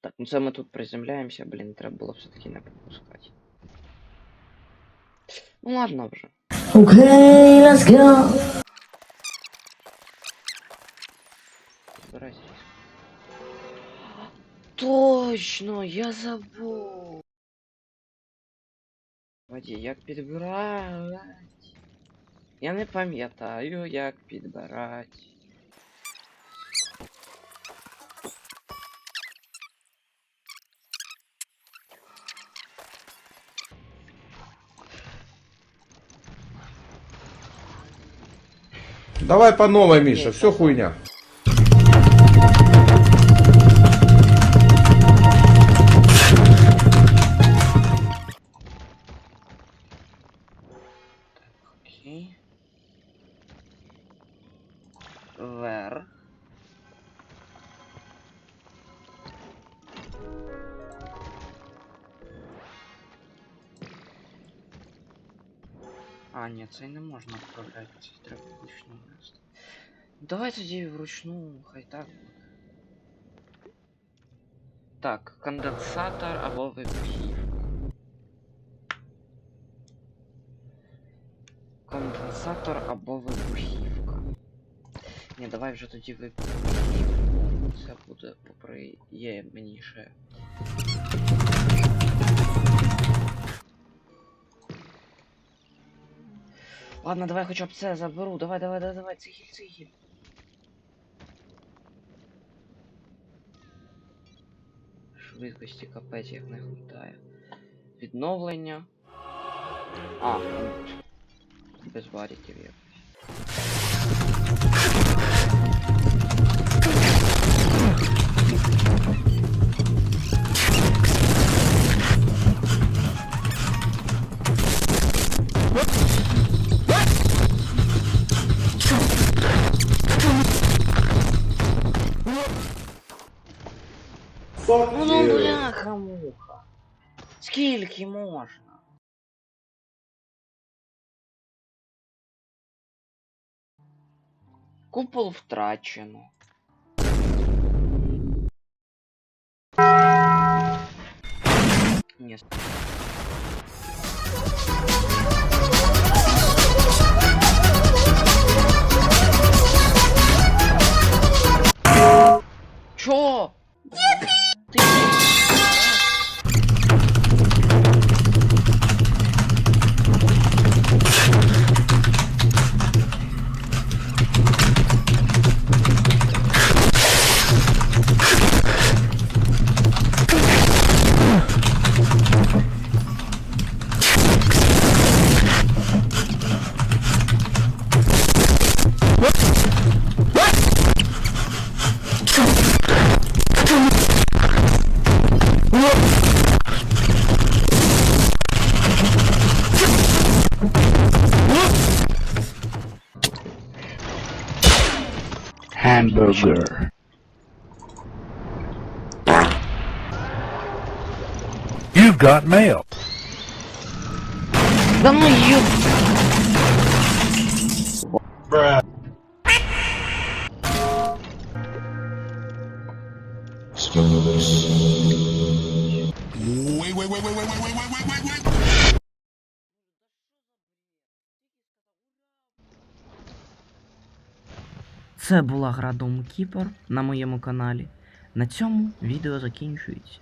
Так, ну це ми тут приземляємося, блін, треба було все-таки не пропускати. Ну ладно вже. Okay, let's go. Збирайся. Точно, я забув. Воді, як підбирать? Я не пам'ятаю, як підбирать. Давай по новой, Миша, все хуйня. Вверх. А, ні, це не можна вправляти, це треба вручну нести. Давай тоді вручну, хай так буде. Так, конденсатор або вибухів. Конденсатор або вибухівка. Ні, давай вже тоді вибухівку. Це буде поприємніше. Ладно, давай хоча б це заберу. Давай, давай, давай, давай, цигіль, цигіль. Швидкості капець як не хватає. Відновлення. А, ну, без варіків якось. Ну ну бляха муха. Скільки можна? Купол втрачено. Ні. hamburger. You've got mail. Some you... Bruh. Wait, wait, wait, wait, wait, wait, wait, wait, wait, wait. Це була гра Doom Keeper на моєму каналі. На цьому відео закінчується.